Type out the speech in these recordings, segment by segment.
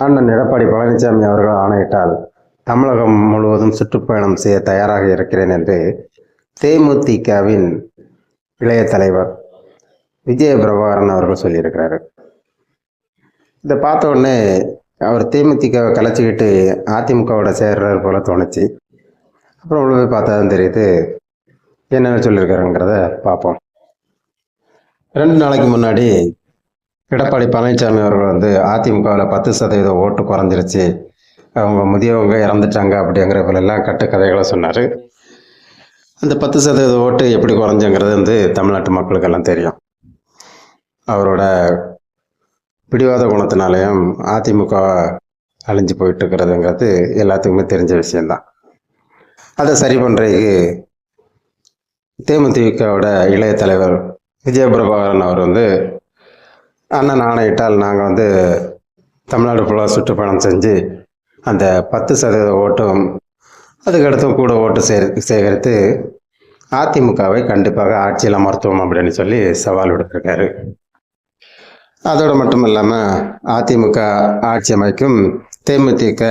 அண்ணன் எடப்பாடி பழனிசாமி அவர்கள் ஆணையிட்டால் தமிழகம் முழுவதும் சுற்றுப்பயணம் செய்ய தயாராக இருக்கிறேன் என்று தேமுதிகவின் இளைய தலைவர் விஜய பிரபாகரன் அவர்கள் சொல்லியிருக்கிறாரு. இதை பார்த்த உடனே அவர் தேமுதிகவை கலைச்சிக்கிட்டு அதிமுகவோட சேர்றாரு போல தோணுச்சு. அப்புறம் உள்ள போய் பார்த்தா தான் தெரியுது என்னென்ன சொல்லியிருக்காருங்கிறத பார்ப்போம். ரெண்டு நாளைக்கு முன்னாடி எடப்பாடி பழனிசாமி அவர்கள் வந்து அதிமுகவில் பத்து சதவீத ஓட்டு குறைஞ்சிருச்சு. அவங்க முதியவங்க இறந்துட்டாங்க அப்படிங்கிற போலெல்லாம் கட்டுக்கதைகளை சொன்னார். அந்த பத்து சதவீத ஓட்டு எப்படி குறைஞ்சுங்கிறது வந்து தமிழ்நாட்டு மக்களுக்கெல்லாம் தெரியும். அவரோட பிடிவாத குணத்தினாலையும் அதிமுக அழிஞ்சு போயிட்டுருக்கிறதுங்கிறது எல்லாத்துக்குமே தெரிஞ்ச விஷயந்தான் அதை சரி பண்ணுறதுக்கு தேமுதிகவோட இளைய தலைவர் விஜயபிரபாகரன் அவர் வந்து அண்ணன் ஆணையிட்டால் நாங்கள் வந்து தமிழ்நாடு ஃபுல்லாக சுற்றுப்பயணம் செஞ்சு அந்த பத்து சதவீத ஓட்டும் அதுக்கடுத்தும் கூட ஓட்டு சே சேகரித்து அதிமுகவை கண்டிப்பாக ஆட்சியில் அமர்த்துவோம் அப்படின்னு சொல்லி சவால் விடுத்திருக்காரு. அதோடு மட்டும் இல்லாமல் அதிமுக ஆட்சி அமைக்கும் தேமுதிக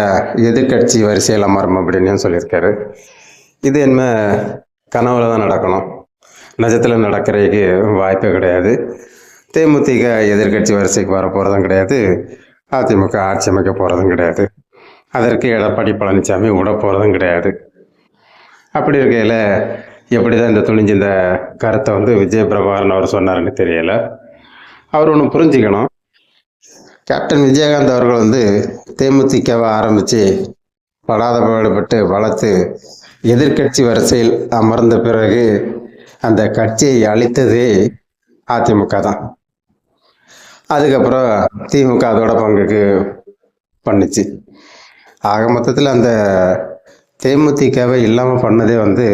எதிர்கட்சி வரிசையில் அமரும் அப்படின்னு சொல்லியிருக்காரு. இது என்ன கனவுல தான் நடக்கணும். நிஜத்தில் நடக்கிறதுக்கு வாய்ப்பே கிடையாது. தேமுதிக எதிர்கட்சி வரிசைக்கு வர போகிறதும் கிடையாது. அதிமுக ஆட்சி அமைக்க போகிறதும் கிடையாது. அதற்கு எடப்பாடி பழனிசாமி விட போகிறதும் கிடையாது. அப்படி இருக்கையில் எப்படி தான் இந்த துணிஞ்சு இந்த கருத்தை வந்து விஜய பிரபாகரன் அவர் சொன்னார்னு தெரியலை. அவர் ஒன்று புரிஞ்சுக்கணும். கேப்டன் விஜயகாந்த் அவர்கள் வந்து தேமுதிகவை ஆரம்பித்து படாத பாடுபட்டு வளர்த்து எதிர்க்கட்சி வரிசையில் அமர்ந்த பிறகு அந்த கட்சியை அழித்ததே அதிமுக தான். அதுக்கப்புறம் திமுக அதோட பங்குக்கு பண்ணுச்சு. ஆக மொத்தத்தில் அந்த தேமுதிகவை இல்லாமல் பண்ணதே வந்து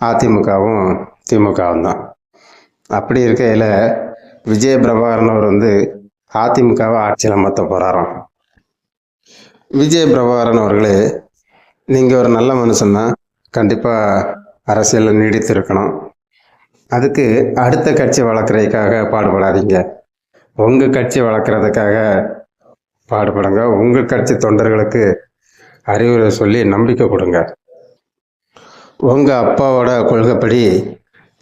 அதிமுகவும் திமுகவும் தான். அப்படி இருக்கையில் விஜய பிரபாகரன் அவர் வந்து அதிமுகவை ஆட்சியில் அமர்த்த போகிறாராம் விஜய பிரபாகரன் அவர்களே நீங்கள் ஒரு நல்ல மனுஷன்னா கண்டிப்பாக அரசியலில் நீடித்து இருக்கணும் அதுக்கு அடுத்த கட்சி வளர்க்குறதுக்காக பாடுபடாதீங்க. உங்கள் கட்சி வளர்க்குறதுக்காக பாடுபடுங்க. உங்கள் கட்சி தொண்டர்களுக்கு அறிவுரை சொல்லி நம்பிக்கை கொடுங்க. உங்கள் அப்பாவோட கொள்கைப்படி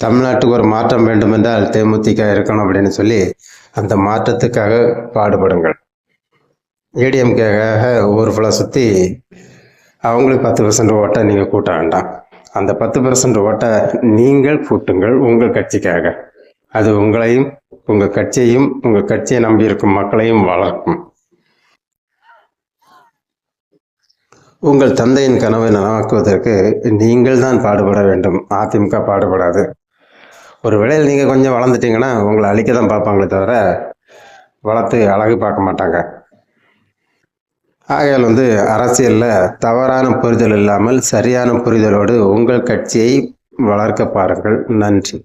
தமிழ்நாட்டுக்கு ஒரு மாற்றம் வேண்டுமென்றால் தேமுதிக இருக்கணும் அப்படின்னு சொல்லி அந்த மாற்றத்துக்காக பாடுபடுங்கள். ஏடிஎம்கேக்காக ஊர் ஃபுல்லாக சுற்றி அவங்களுக்கு பத்து பர்சன்ட் ஓட்டை நீங்கள் கூட்ட வேண்டாம். அந்த பத்து பர்சன்ட் ஓட்டை நீங்கள் கூட்டுங்கள் உங்கள் கட்சிக்காக. அது உங்களையும் உங்கள் கட்சியையும் உங்கள் கட்சியை நம்பியிருக்கும் மக்களையும் வளர்க்கும். உங்கள் தந்தையின் கனவை நனவாக்குவதற்கு நீங்கள் தான் பாடுபட வேண்டும். அதிமுக பாடுபடாது. ஒரு வேளையில் நீங்கள் கொஞ்சம் வளர்ந்துட்டீங்கன்னா உங்களை அழிக்க தான் பார்ப்பாங்களே தவிர வளர்த்து அழகு பார்க்க மாட்டாங்க. ஆகையால் வந்து அரசியலில் தவறான புரிதல் இல்லாமல் சரியான புரிதலோடு உங்கள் கட்சியை வளர்க்க பாருங்கள். நன்றி.